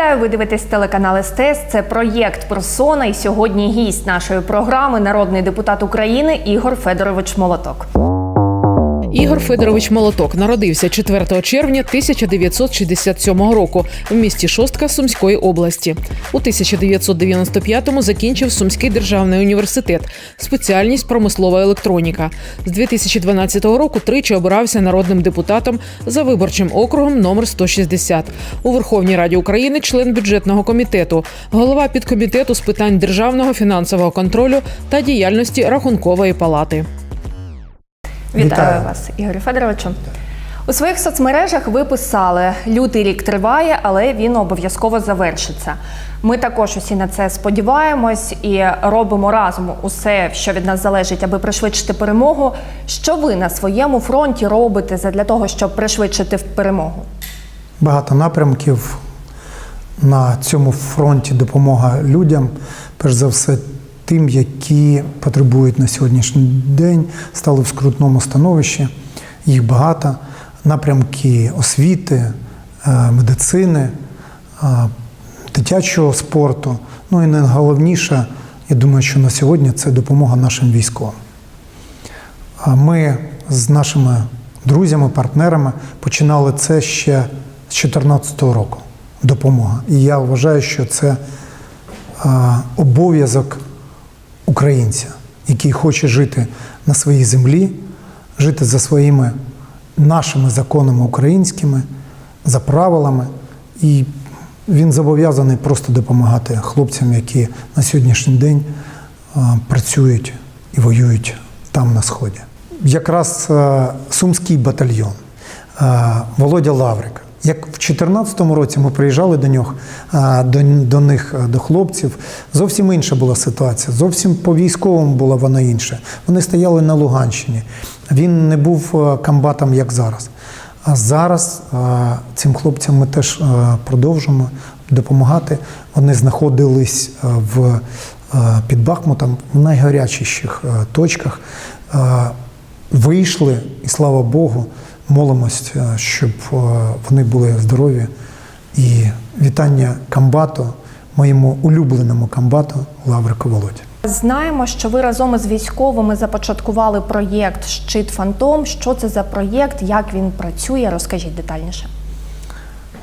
Вітаю, ви дивитесь телеканал СТС. Це проєкт Персона. І сьогодні гість нашої програми народний депутат України Ігор Федорович Молоток. Ігор Федорович Молоток народився 4 червня 1967 року в місті Шостка Сумської області. У 1995-му закінчив Сумський державний університет, спеціальність промислова електроніка. З 2012 року тричі обирався народним депутатом за виборчим округом номер 160. У Верховній Раді України член бюджетного комітету, голова підкомітету з питань державного фінансового контролю та діяльності Рахункової палати. Вітаю, Вітаю. вас, Ігорю Федоровичу. У своїх соцмережах ви писали: лютий рік триває, але він обов'язково завершиться. Ми також усі на це сподіваємось і робимо разом усе, що від нас залежить, аби пришвидшити перемогу. Що ви на своєму фронті робите для того, щоб пришвидшити перемогу? Багато напрямків на цьому фронті допомога людям, перш за все, тим, які потребують на сьогоднішній день, стали в скрутному становищі. Їх багато. Напрямки освіти, е, медицини, е, дитячого спорту. Ну і найголовніше, я думаю, що на сьогодні це допомога нашим військовим. Ми з нашими друзями, партнерами починали це ще з 2014 року. Допомога. І я вважаю, що це обов'язок українця, який хоче жити на своїй землі, жити за своїми нашими законами українськими, за правилами. І він зобов'язаний просто допомагати хлопцям, які на сьогоднішній день працюють і воюють там на сході. Якраз Сумський батальйон, Володя Лаврик. Як в 2014 році ми приїжджали до нього, до, до них, до хлопців, зовсім інша була ситуація. Зовсім по військовому була вона інша. Вони стояли на Луганщині. Він не був комбатом, як зараз. А зараз цим хлопцям ми теж продовжуємо допомагати. Вони знаходились в, під Бахмутом в найгарячіших точках. Вийшли, і слава Богу, молимось, е, щоб е, вони були здорові. І вітання комбату, моєму улюбленому комбату Лаврику Володі. Знаємо, що ви разом із військовими започаткували проєкт Щит Фантом. Що це за проєкт? Як він працює? Розкажіть детальніше.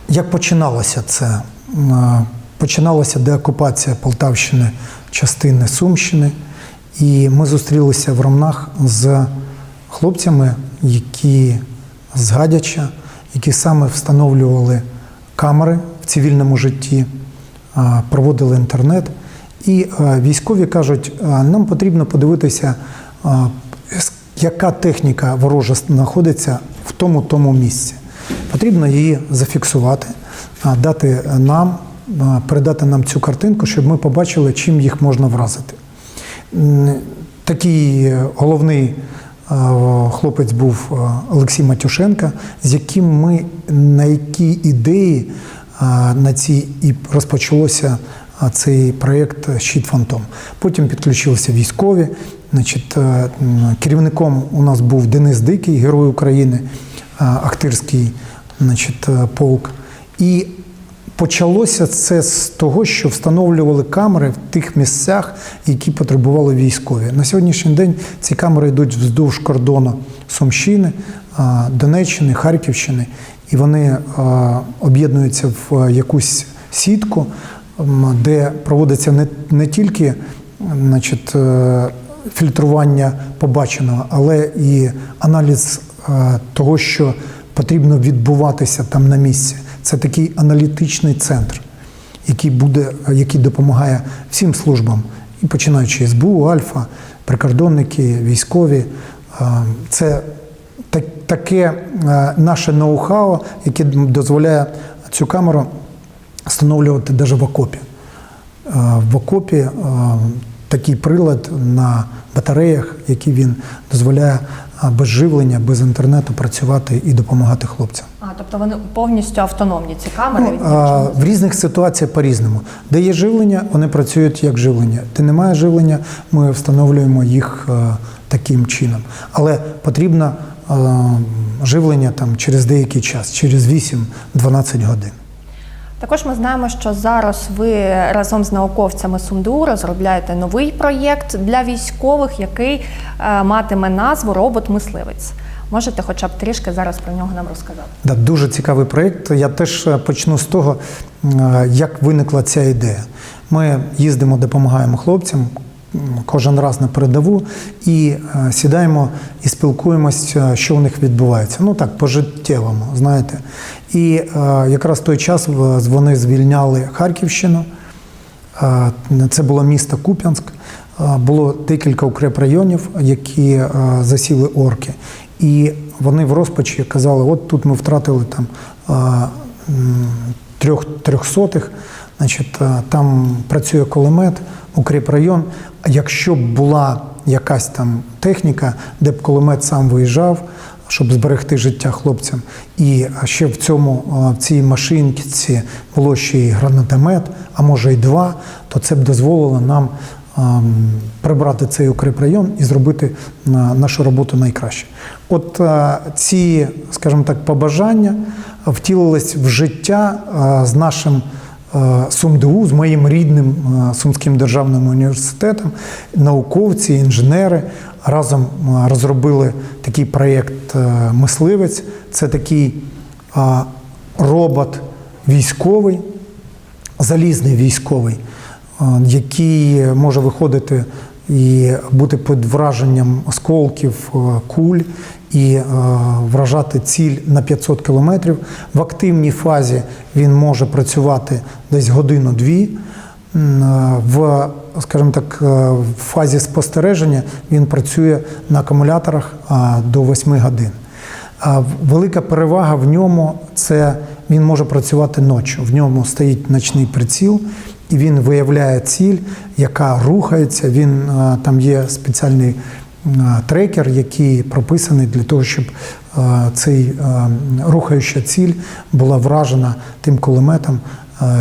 Як починалося це? Е, Починалася деокупація Полтавщини, частини Сумщини, і ми зустрілися в Ромнах з хлопцями, які з Гадяча, які саме встановлювали камери в цивільному житті, е, проводили інтернет. І е, військові кажуть, нам потрібно подивитися, е, яка техніка ворожа знаходиться в тому тому місці. Потрібно її зафіксувати, дати нам, передати нам цю картинку, щоб ми побачили, чим їх можна вразити. Такий е, головний е, хлопець був Олексій Матюшенка, з яким ми на які ідеї на ці і розпочалося цей проєкт Щит Фантом. Потім підключилися військові. Значить, е, керівником у нас був Денис Дикий, герой України, Ахтирський значить, е, полк. І Почалося це з того, що встановлювали камери в тих місцях, які потребували військові. На сьогоднішній день ці камери йдуть вздовж кордону Сумщини, Донеччини, Харківщини, і вони об'єднуються в якусь сітку, де проводиться не, тільки значить, е, фільтрування побаченого, але і аналіз е, того, що потрібно відбуватися там на місці. Це такий аналітичний центр, який буде, який допомагає всім службам, і починаючи СБУ, Альфа, прикордонники, військові. Це таке е, наше ноу-хау, яке дозволяє цю камеру встановлювати навіть в окопі. Е, В окопі е, такий прилад на батареях, який він дозволяє без живлення, без інтернету працювати і допомагати хлопцям. А тобто вони повністю автономні ці камери від Ну, а, в різних ситуаціях по-різному. Де є живлення, вони працюють як живлення. Де немає живлення, ми встановлюємо їх е, таким чином. Але потрібно е, живлення там через деякий час, через 8-12 годин. Також ми знаємо, що зараз ви разом з науковцями СумДУ розробляєте новий проєкт для військових, який е, матиме назву Робот-мисливець. Можете хоча б трішки зараз про нього нам розказати? Да, дуже цікавий проєкт. Я теж е, почну з того, е, як виникла ця ідея. Ми їздимо, допомагаємо хлопцям кожен раз на передову і е, сідаємо і спілкуємось, е, що у них відбувається. Ну так, по-життєвому, знаєте. І е, якраз той час вони звільняли Харківщину. Це було місто Куп'янськ. Було декілька укрепрайонів, які засіли орки. І вони в розпачі казали: от тут ми втратили там трьох трьохсотих, значить, там працює кулемет, укріпрайон. Якщо б була якась там техніка, де б кулемет сам виїжджав, щоб зберегти життя хлопцям. І ще в цьому в цій машинці було ще й гранатомет, а може й два, то це б дозволило нам прибрати цей укріпрайон і зробити нашу роботу найкраще. От ці, скажімо так, побажання втілились в життя з нашим СумДУ, з моїм рідним Сумським державним університетом, науковці, інженери разом розробили такий проєкт Мисливець. Це такий робот військовий, залізний військовий, який може виходити і бути під враженням осколків, е, куль і е, вражати ціль на 500 кілометрів. В активній фазі він може працювати десь годину-дві. Е, В, скажімо так, е, в фазі спостереження він працює на акумуляторах до 8 годин. Велика перевага в ньому це він може працювати ночі. В ньому стоїть ночний приціл, і він виявляє ціль, яка рухається. Він там є спеціальний трекер, який прописаний для того, щоб цей рухаюча ціль була вражена тим кулеметом,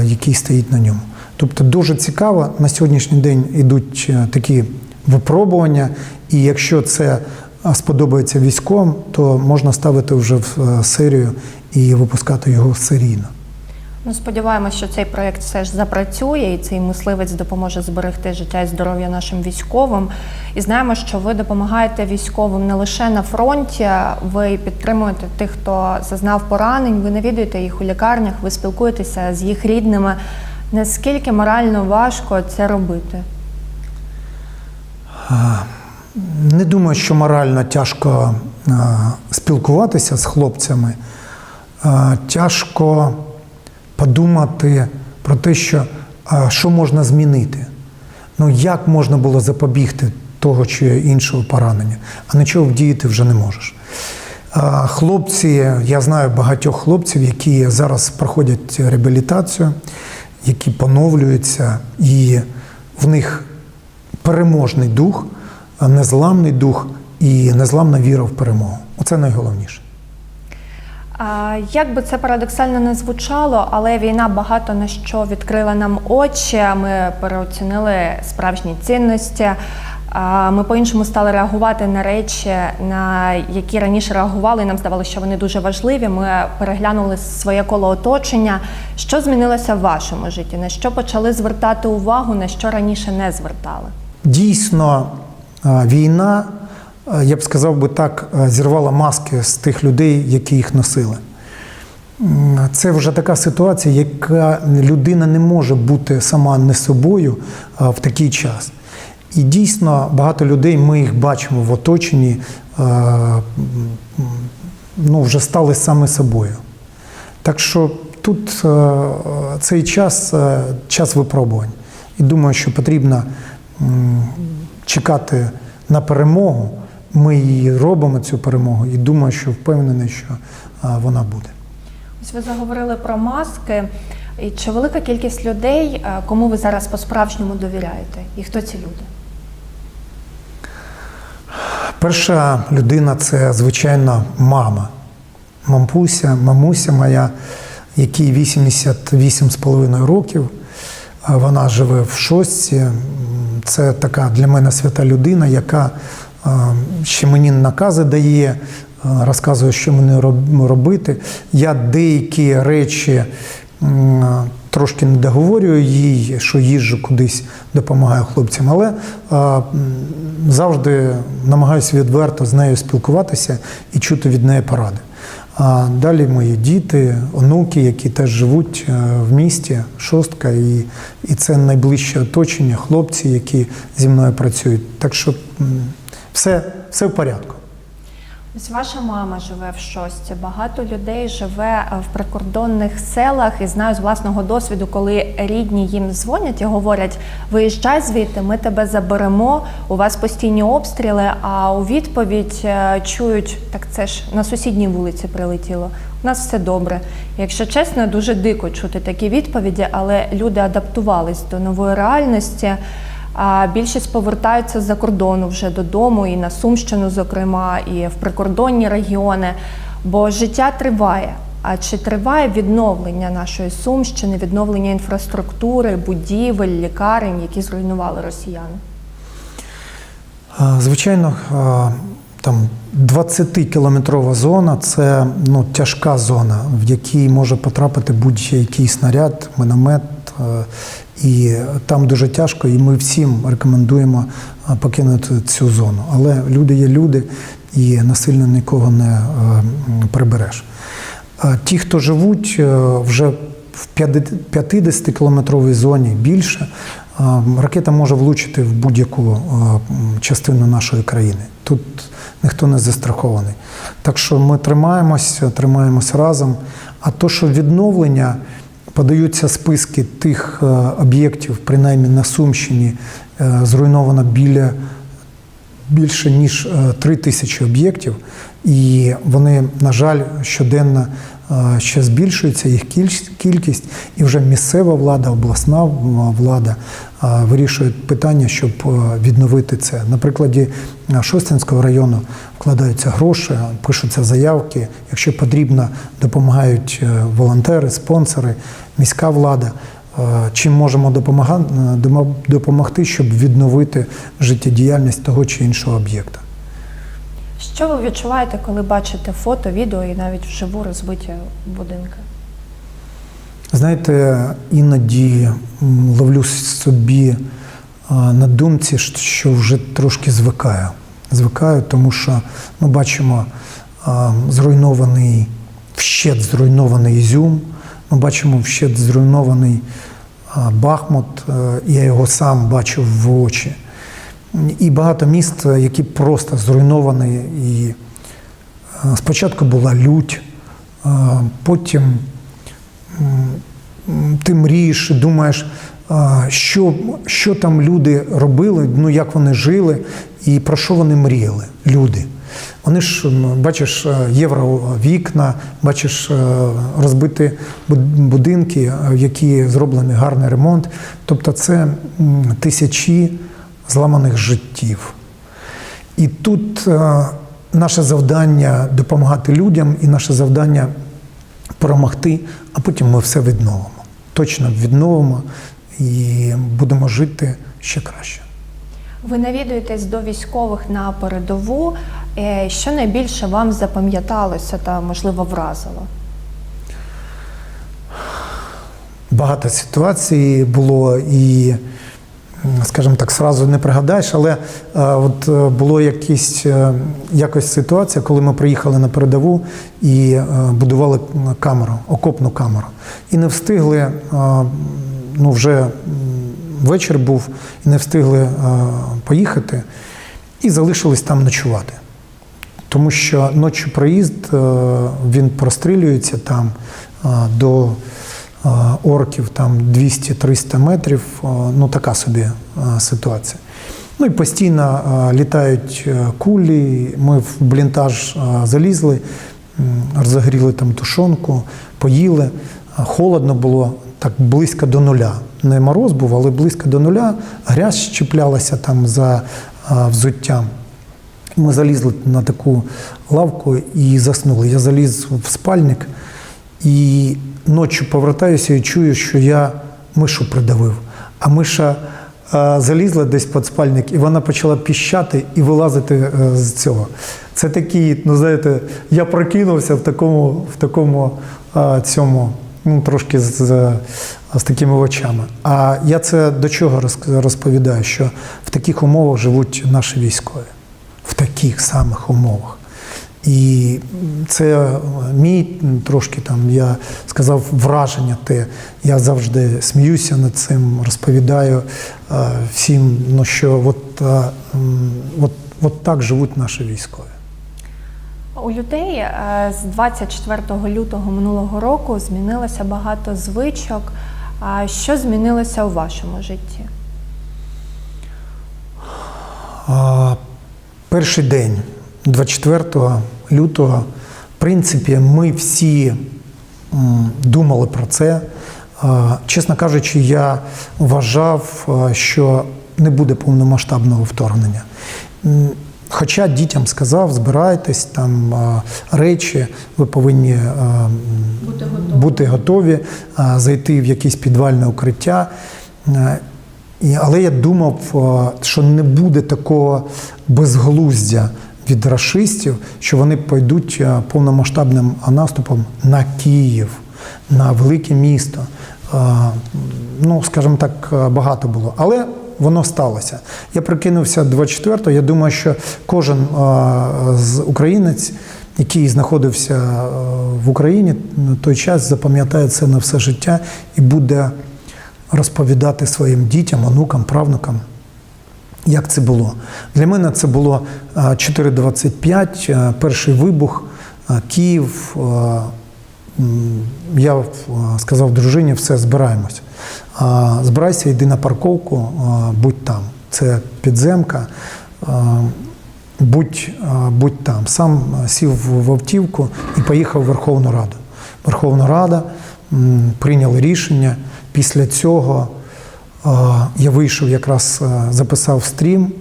який стоїть на ньому. Тобто дуже цікаво, на сьогоднішній день йдуть е, такі випробування, і якщо це сподобається військовим, то можна ставити вже в е, серію і випускати його серійно. Ну, сподіваємося, що цей проєкт все ж запрацює, і цей мисливець допоможе зберегти життя і здоров'я нашим військовим. І знаємо, що ви допомагаєте військовим не лише на фронті, ви підтримуєте тих, хто зазнав поранень, ви навідуєте їх у лікарнях, ви спілкуєтеся з їх рідними. Наскільки морально важко це робити? Не думаю, що морально тяжко спілкуватися з хлопцями. Тяжко подумати про те, що, що можна змінити. Ну, як можна було запобігти того чи іншого поранення, а нічого вдіяти вже не можеш. Хлопці, я знаю багатьох хлопців, які зараз проходять реабілітацію, які поновлюються, і в них переможний дух, незламний дух і незламна віра в перемогу. Оце найголовніше. Як би це парадоксально не звучало, але війна багато на що відкрила нам очі. Ми переоцінили справжні цінності. Ми по-іншому стали реагувати на речі, на які раніше реагували. і Нам здавалося, що вони дуже важливі. Ми переглянули своє коло оточення. Що змінилося в вашому житті? На що почали звертати увагу, на що раніше не звертали? Дійсно, війна, я б сказав би так, е, зірвала маски з тих людей, які їх носили. Це вже така ситуація, яка людина не може бути сама не собою е, в такий час. І дійсно багато людей, ми їх бачимо в оточенні, е, ну, вже стали саме собою. Так що тут е, цей час е, час випробувань. І думаю, що потрібно чекати на перемогу. Ми її робимо цю перемогу, і думаю, що впевнений, що вона буде. Ось ви заговорили про маски. І чи велика кількість людей, кому ви зараз по-справжньому довіряєте? І хто ці люди? Перша людина це, звичайно, мама. Мампуся, мамуся моя, якій 88,5 років. Вона живе в шостці. Це така для мене свята людина, яка ще мені накази дає, е, розказує, що мені робити. Я деякі речі трошки не договорюю їй, що їжджу кудись, допомагаю хлопцям, але завжди намагаюся відверто з нею спілкуватися і чути від неї поради. А далі мої діти, онуки, які теж живуть е, в місті, шостка, і, і це найближче оточення, хлопці, які зі мною працюють. Так що все, все в порядку. Ось ваша мама живе в шості. Багато людей живе е, в прикордонних селах і знаю з власного досвіду, коли рідні їм дзвонять і говорять: виїжджай звідти, ми тебе заберемо. У вас постійні обстріли. А у відповідь е, чують, так це ж на сусідній вулиці прилетіло. У нас все добре. Якщо чесно, дуже дико чути такі відповіді, але люди адаптувались до нової реальності. Більшість повертаються з-за кордону вже додому, і на Сумщину, зокрема, і в прикордонні регіони. Бо життя триває. А чи триває відновлення нашої Сумщини, відновлення інфраструктури, будівель, лікарень, які зруйнували росіяни? Звичайно, там 20-кілометрова зона це ну, тяжка зона, в якій може потрапити будь-який снаряд, міномет. е, І там дуже тяжко, і ми всім рекомендуємо покинути цю зону. Але люди є люди, і насильно нікого не е, прибереш. Ті, хто живуть е, вже в 50-кілометровій зоні більше, е, ракета може влучити в будь-яку е, частину нашої країни. Тут ніхто не застрахований. Так що ми тримаємося, тримаємося разом. А то, що відновлення подаються списки тих е, об'єктів, принаймні на Сумщині, е, зруйновано біля більше ніж е, три тисячі об'єктів, і вони, на жаль, щоденно ще збільшується їх кількість, і вже місцева влада, обласна влада вирішують питання, щоб відновити це. На прикладі Шостинського району вкладаються гроші, пишуться заявки. Якщо потрібно, допомагають е, волонтери, спонсори, міська влада. Чим можемо допомагати, допомогти, щоб відновити життєдіяльність того чи іншого об'єкта? Що ви відчуваєте, коли бачите фото, відео і навіть вживу розбиті будинки? Знаєте, іноді ловлю собі на думці, що вже трошки звикаю. Звикаю, тому що ми бачимо зруйнований, вщет зруйнований Ізюм, ми бачимо вщет зруйнований Бахмут, е, я його сам бачив в очі. І багато міст, які просто зруйновані. І е, спочатку була лють, е, потім ти мрієш, думаєш, що, що там люди робили, ну як вони жили і про що вони мріяли, люди. Вони ж, бачиш, е, євровікна, бачиш е, розбиті будинки, е, які зроблений гарний ремонт. Тобто це тисячі зламаних життів. І тут е, наше завдання допомагати людям, і наше завдання перемогти, а потім ми все відновимо. Точно відновимо і будемо жити ще краще. Ви навідуєтесь до військових на передову. Е, Що найбільше вам запам'яталося та, можливо, вразило? Багато ситуацій було і, скажімо так, сразу не пригадаєш, але е, от е, було якісь, е, якось ситуація, коли ми приїхали на передову і будували камеру, окопну камеру. І не встигли, ну вже вечір був, і не встигли поїхати, і залишились там ночувати. Тому що ночі проїзд він прострілюється там до орків там 200-300 метрів. Ну така собі ситуація. Ну і постійно літають е, кулі. Ми в блінтаж залізли, розогріли там тушонку, поїли. Холодно було так близько до нуля. Не мороз був, але близько до нуля. Грязь щеплялася там за взуттям. Ми залізли на таку лавку і заснули. Я заліз в спальник і ночі повертаюся і чую, що я мишу придавив. А миша е, залізла десь під спальник, і вона почала піщати і вилазити е, з цього. Це такий, ну знаєте, я прокинувся в такому, в такому е, цьому ну, трошки з, з такими очами. А я це до чого роз- розповідаю? Що в таких умовах живуть наші військові, в таких самих умовах. І це мій трошки там, я сказав, враження те. Я завжди сміюся над цим, розповідаю е, всім, ну, що от, е, от, от так живуть наші військові. У людей е, з 24 лютого минулого року змінилося багато звичок. А що змінилося у вашому житті? А, Перший день, 24 лютого, в принципі, ми всі думали про це. Чесно кажучи, я вважав, що не буде повномасштабного вторгнення. Хоча дітям сказав, збирайтесь, там речі, ви повинні а, м, бути готові, зайти в якесь підвальне укриття. Е, але я думав, що не буде такого безглуздя від рашистів, що вони пойдуть е, повномасштабним наступом на Київ, на велике місто. Е, Ну, скажімо так, е, багато було. Але воно сталося. Я прикинувся 24-го. Я думаю, що кожен з українець, який знаходився в Україні на той час, запам'ятає це на все життя і буде розповідати своїм дітям, онукам, правнукам, як це було. Для мене це було е, 4.25, е, перший вибух, е, Київ. е, Я е, сказав дружині, все, збираємось. Збирайся, йди на парковку, е, будь там. Це підземка. е, Будь, е, будь там. Сам е, сів в автівку і поїхав в Верховну Раду. Верховна Рада м, прийняли рішення. Після цього е, я вийшов, якраз е, записав стрім,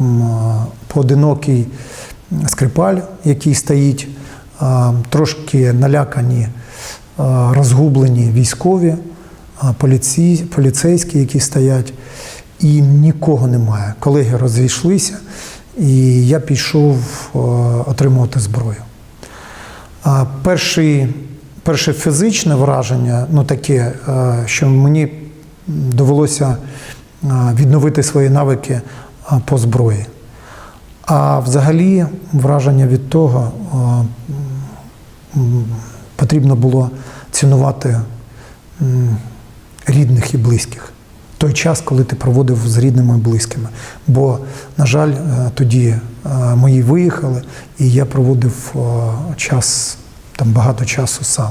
е, поодинокий скрипаль, який стоїть, трошки налякані, е, розгублені військові, поліцейські, які стоять, і нікого немає. Колеги розійшлися, і я пішов отримувати зброю. Перший, перше фізичне враження, ну таке, що мені довелося е, відновити свої навики е, по зброї. А взагалі враження від того е, потрібно було цінувати рідних і близьких. Той час, коли ти проводив з рідними і близькими. Бо, на жаль, тоді мої виїхали, і я проводив час, там багато часу сам.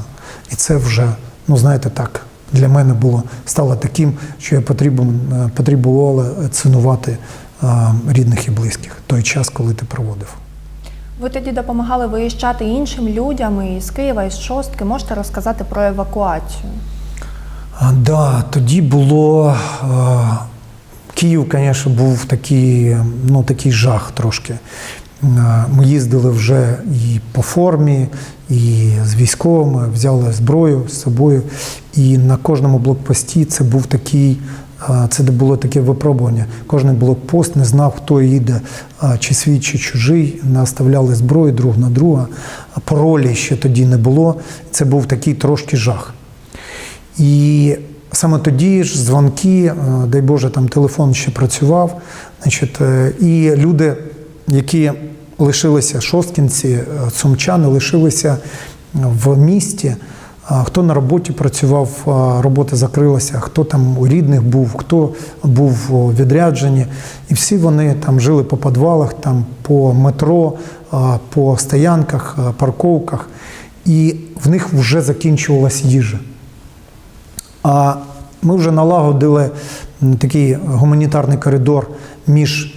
І це вже, ну знаєте, так, для мене було стало таким, що я потрібен, е, потребувала цінувати е, рідних і близьких той час, коли ти проводив. Ви тоді допомагали виїжджати іншим людям із Києва, із Шостки. Можете розказати про евакуацію? А, да, тоді було. е, Київ, звісно, був такий, ну, такий жах трошки. Ми їздили вже і по формі, і з військовими, взяли зброю з собою. І на кожному блокпості це був такий. Це було таке випробування. Кожен блокпост не знав, хто їде, чи свій, чи чужий. Наставляли зброю друг на друга. Паролі ще тоді не було. Це був такий трошки жах. І саме тоді ж дзвонки, дай Боже, там телефон ще працював. Значить, е, і люди, які лишилися шосткінці, е, сумчани, лишилися в місті. Хто на роботі працював, робота закрилася, хто там у рідних був, хто був у відрядженні. І всі вони там жили по підвалах, там по метро, по стоянках, парковках. І в них вже закінчувалась їжа. А ми вже налагодили такий гуманітарний коридор між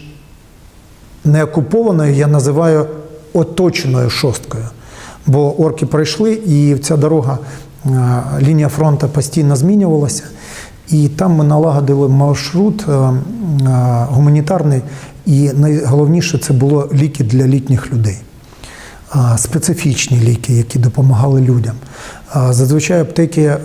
неокупованою, я називаю оточеною шосткою. Бо орки пройшли, і ця дорога, е, лінія фронту постійно змінювалася. І там ми налагодили маршрут е, е, гуманітарний, і найголовніше це було ліки для літніх людей специфічні ліки, які допомагали людям. Зазвичай аптеки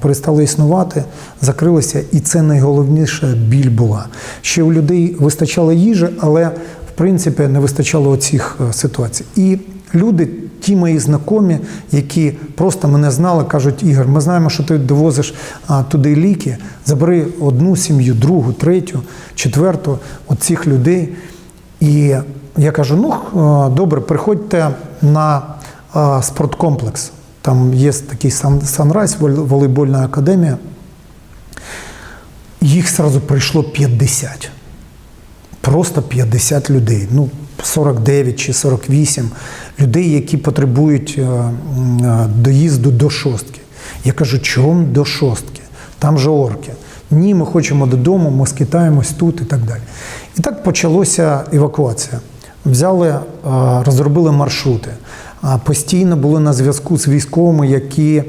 перестали існувати, закрилися, і це найголовніше біль була. Ще у людей вистачало їжі, але принципі не вистачало оцих е, ситуацій. І люди ті мої знайомі, які просто мене знали, кажуть: Ігор, ми знаємо, що ти довозиш туди ліки. Забери одну сім'ю, другу, третю, четверту, от цих людей. І я кажу: ну е, добре, приходьте на е, спорткомплекс. Там є такий сан- Санрайз, волейбольна академія. Їх сразу прийшло 50. Просто 50 людей. Ну, 49 чи 48 людей, які потребують е, е, доїзду до шостки. Я кажу, чому до шостки? Там же орки. Ні, ми хочемо додому, ми скитаємось тут і так далі. І так почалася евакуація. Взяли, е, розробили маршрути. Постійно були на зв'язку з військовими, які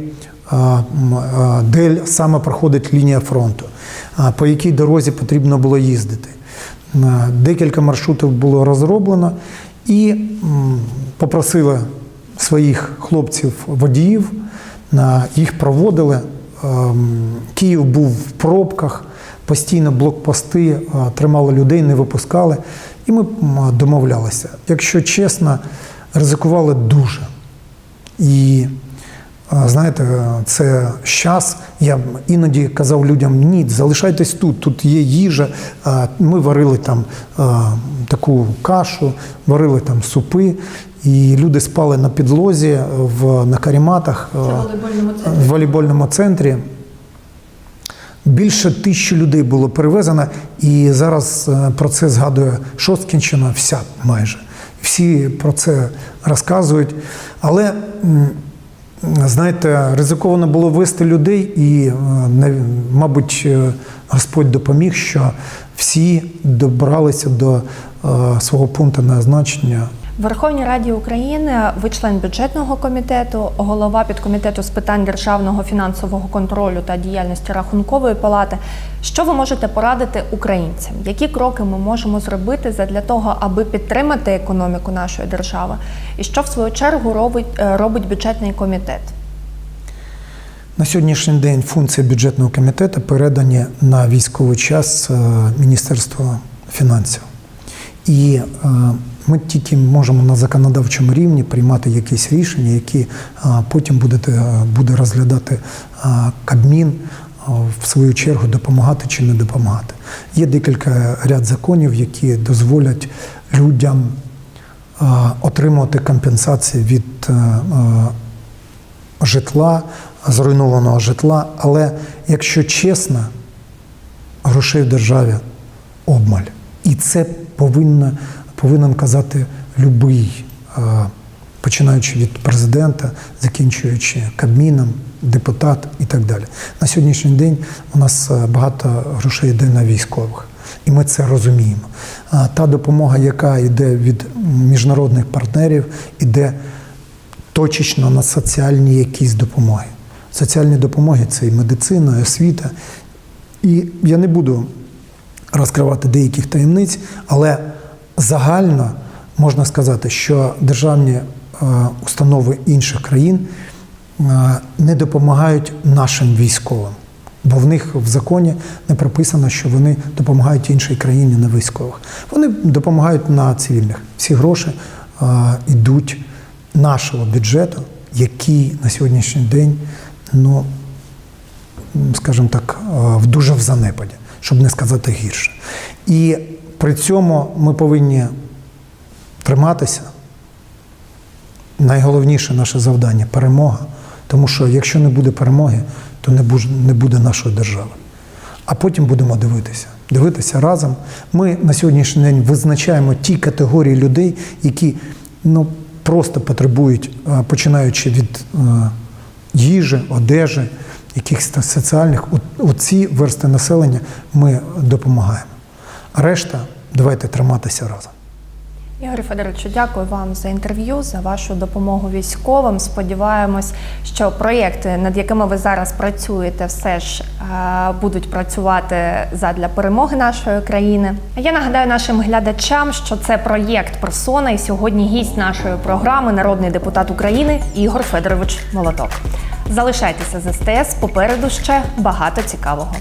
де саме проходить лінія фронту, по якій дорозі потрібно було їздити. А, Декілька маршрутів було розроблено і попросили своїх хлопців-водіїв, їх проводили. Ем, Київ був в пробках, постійно блокпости тримали людей, не випускали. І ми домовлялися. Якщо чесно, ризикували дуже. І знаєте, це час. Я іноді казав людям: ні, залишайтесь тут, тут є їжа. Ми варили там таку кашу, варили там супи, і люди спали на підлозі в, на каріматах а, в волейбольному центрі. Більше тисячі людей було перевезено, і зараз е, про це згадує Шосткінщина вся майже. Всі про це розказують. Але, знаєте, ризиковано було вести людей, і, е, мабуть, е, Господь допоміг, що всі добралися до е, свого пункту назначення Верховній Раді України ви член бюджетного комітету, голова підкомітету з питань державного фінансового контролю та діяльності рахункової палати. Що ви можете порадити українцям? Які кроки ми можемо зробити для того, аби підтримати економіку нашої держави? І що в свою чергу робить, е, робить бюджетний комітет? На сьогоднішній день функції бюджетного комітету передані на військовий час е, Міністерства фінансів. І е, ми тільки можемо на законодавчому рівні приймати якісь рішення, які е, потім будете, е, буде розглядати Кабмін, в свою чергу допомагати чи не допомагати. Є декілька ряд законів, які дозволять людям отримувати компенсації від житла, зруйнованого житла. Але якщо чесно, грошей в державі обмаль. І це повинно, повинен казати любий, починаючи від президента, закінчуючи Кабміном, депутат і так далі. На сьогоднішній день у нас багато грошей йде на військових. І ми це розуміємо. Та допомога, яка йде від міжнародних партнерів, іде точечно на соціальні якісь допомоги. Соціальні допомоги це і медицина, і освіта. І я не буду розкривати деяких таємниць, але загально можна сказати, що державні е, установи інших країн е, не допомагають нашим військовим. Бо в них в законі не прописано, що вони допомагають іншій країні на військових. Вони допомагають на цивільних. Всі гроші е, йдуть нашого бюджету, який на сьогоднішній день, ну скажімо так, в дуже в занепаді, щоб не сказати гірше. І при цьому ми повинні триматися. Найголовніше наше завдання перемога. Тому що якщо не буде перемоги, то не буде, нашої держави. А потім будемо дивитися. Дивитися разом. Ми на сьогоднішній день визначаємо ті категорії людей, які ну, просто потребують, е, починаючи від е, їжі, одежі, якихось соціальних. У ці версти населення ми допомагаємо. А решта давайте триматися разом. Ігор Федоровичу, дякую вам за інтерв'ю, за вашу допомогу військовим. Сподіваємось, що проєкти, над якими ви зараз працюєте, все ж е, будуть працювати задля перемоги нашої країни. Я нагадаю нашим глядачам, що це проєкт Персона, і сьогодні гість нашої програми, народний депутат України Ігор Федорович Молоток. Залишайтеся з СТС. Попереду ще багато цікавого.